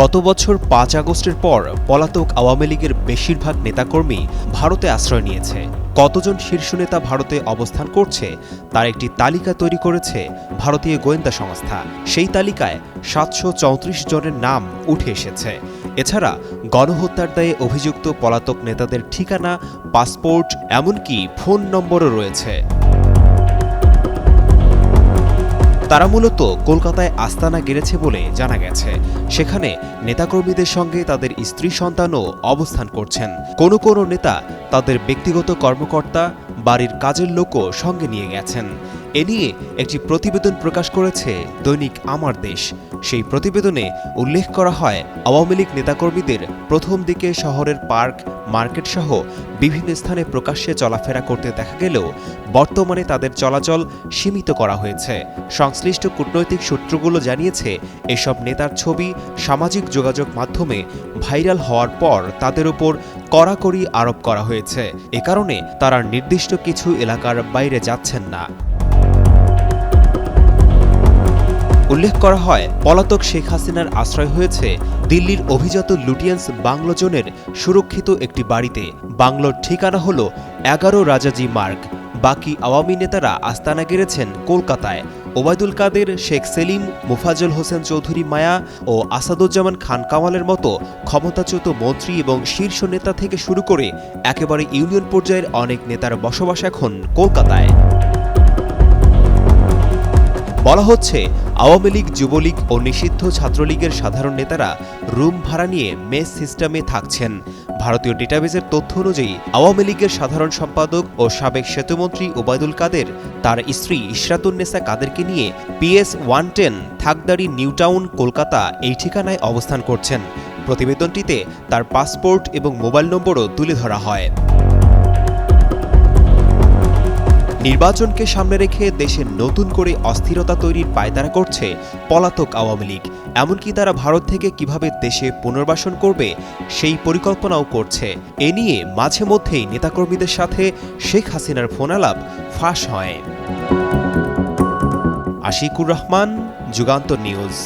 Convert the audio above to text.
গত বছর পাঁচ আগস্টের পর পলাতক আওয়ামী লীগের বেশিরভাগ নেতাকর্মী ভারতে আশ্রয় নিয়েছে। কতজন শীর্ষ নেতা ভারতে অবস্থান করছে, তার একটি তালিকা তৈরি করেছে ভারতীয় গোয়েন্দা সংস্থা। সেই তালিকায় সাতশো চৌত্রিশ জনের নাম উঠে এসেছে। এছাড়া গণহত্যার দায়ে অভিযুক্ত পলাতক নেতাদের ঠিকানা, পাসপোর্ট, এমনকি ফোন নম্বরও রয়েছে। তারা মূলত কলকাতায় আস্তানা গেড়েছে বলে জানা গেছে। সেখানে নেতাকর্মীদের সঙ্গে তাদের স্ত্রী সন্তানও অবস্থান করছেন। কোনো কোনো নেতা তাদের ব্যক্তিগত কর্মকর্তা বাড়ির কাজের লোকও সঙ্গে নিয়ে গেছেন। এ নিয়ে একটি প্রতিবেদন প্রকাশ করেছে দৈনিক আমার দেশ। সেই প্রতিবেদনে উল্লেখ করা হয়, আওয়ামী লীগ নেতাকর্মীদের প্রথম দিকে শহরের পার্ক, মার্কেট সহ বিভিন্ন স্থানে প্রকাশ্যে চলাফেরা করতে দেখা গেলেও বর্তমানে তাদের চলাচল সীমিত করা হয়েছে। সংশ্লিষ্ট কূটনৈতিক সূত্রগুলো জানিয়েছে, এসব নেতার ছবি সামাজিক যোগাযোগ মাধ্যমে ভাইরাল হওয়ার পর তাদের উপর কড়াকড়ি আরোপ করা হয়েছে। এ কারণে তারা নির্দিষ্ট কিছু এলাকার বাইরে যাচ্ছেন না। উল্লেখ করা হয়, পলাতক শেখ হাসিনার আশ্রয় হয়েছে দিল্লির অভিজাত লুটিয়েন্স বাংলোজনের সুরক্ষিত একটি বাড়িতে। বাংলোর ঠিকানা হল এগারো রাজাজি মার্গ। বাকি আওয়ামী নেতারা আস্তানা গেড়েছেন কলকাতায়। ওবায়দুল কাদের, শেখ সেলিম মুফাজল হোসেন চৌধুরী মায়া ও আসাদুজ্জামান খান কামালের মতো ক্ষমতাচ্যুত মন্ত্রী এবং শীর্ষ নেতা থেকে শুরু করে একেবারে ইউনিয়ন পর্যায়ের অনেক নেতার বসবাস এখন কলকাতায়। বলা হচ্ছে আওয়ামী লীগ, যুবলীগ ও নিষিদ্ধ ছাত্রলীগের সাধারণ নেতারা রুম ভাড়া নিয়ে মেস সিস্টেমে থাকছেন। ভারতীয় ডেটাবেজের তথ্য অনুযায়ী, আওয়ামী লীগের সাধারণ সম্পাদক ও সাবেক সেতুমন্ত্রী ওবায়দুল কাদের, তার স্ত্রী ইশরাতুন্নেসা কাদেরকে নিয়ে P S one ten Thakdari, Newtown, Kolkata এই ঠিকানায় অবস্থান করছেন। প্রতিবেদনটিতে তার পাসপোর্ট এবং মোবাইল নম্বরও তুলে ধরা হয়। নির্বাচনকে সামনে রেখে দেশে নতুন করে অস্থিরতা তৈরির পায়তারা করছে পলাতক আওয়ামী লীগ। এমনকি তারা ভারত থেকে কীভাবে দেশে পুনর্বাসন করবে, সেই পরিকল্পনাও করছে। এ নিয়ে মাঝে মধ্যেই নেতাকর্মীদের সাথে শেখ হাসিনার ফোনালাপ ফাঁস হয়। আশিকুর রহমান, যুগান্তর নিউজ।